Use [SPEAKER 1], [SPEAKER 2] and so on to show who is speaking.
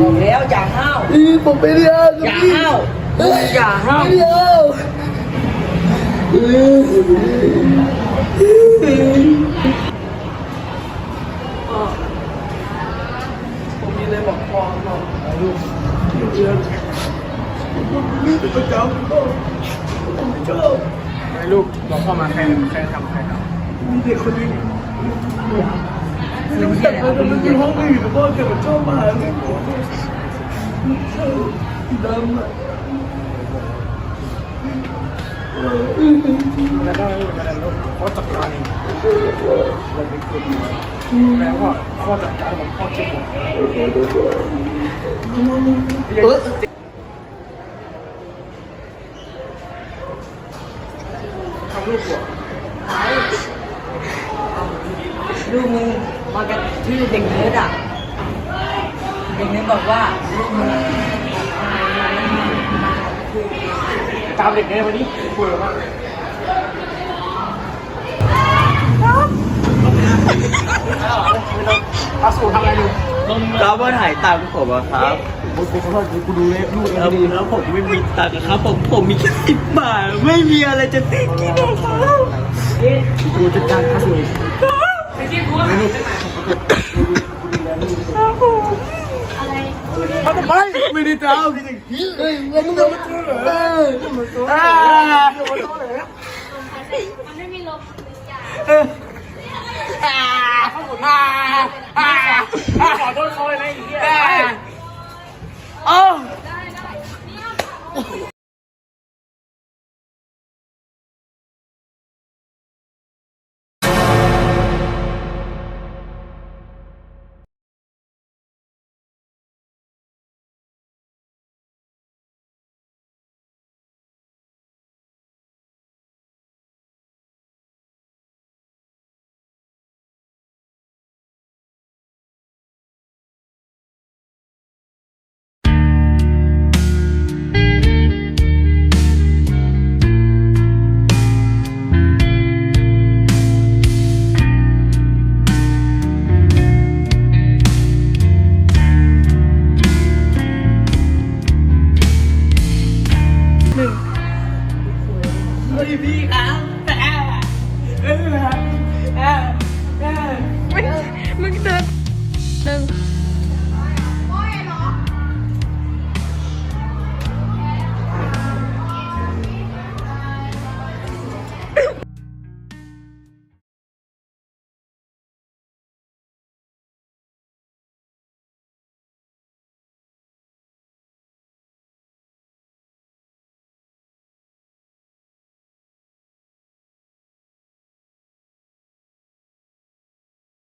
[SPEAKER 1] บอกแล้วอย่าห้าว
[SPEAKER 2] ผมไม่ได้เอา
[SPEAKER 1] อย่าห้าวอย่าห้าว
[SPEAKER 2] ไม่ได้เอา
[SPEAKER 1] ผมมีเลยบอกพอหน่อยลูกเยอะ
[SPEAKER 2] นี่เป็นประจำพ่อ ไม่ชอบ
[SPEAKER 3] ไอ้ลูกบอกพ่อมาใครใครทำใครท
[SPEAKER 2] มีเด็กคนนึงรู้จักกันแต่มันอยู่ห้องอื่นพ่อเกิดมันชอบมาหาเรื่องผมดำอะ
[SPEAKER 3] แล้วก็ไม่เป็นไรลูกพ่อจัดการเองแล้วพ่อพ่อจัดการผมพ่อเจ็บหมด
[SPEAKER 2] เออ
[SPEAKER 3] ทำลูกหัว
[SPEAKER 1] ลูกมึงมากันที่เด็กเนิร์ดอะเด็กเนิร์ดบอกว่าลูกมึง
[SPEAKER 3] ตามเด็กเนี่ยวันนี้คุยกันว่าอาสูทำอะไรอยู่
[SPEAKER 2] รับว่าถ่ายตังค์ผมอะครับ
[SPEAKER 3] กูขอโทษกูดูเลยลูก
[SPEAKER 2] แล้วแล้วผมไม่มีตังค์อะครับ ผมผมมีแค่สิบบาท ไม่มีอะไรจะซื้อกินอะครับ
[SPEAKER 3] กูจัดการอาสูเอาทำไมไม่ได้ทำเฮ้ยเรามึงเอามาเจอเหรออ่า
[SPEAKER 4] มันไม่มีลมหรืออยา
[SPEAKER 3] อ่าอ่าอ่าขอโทษเขา เ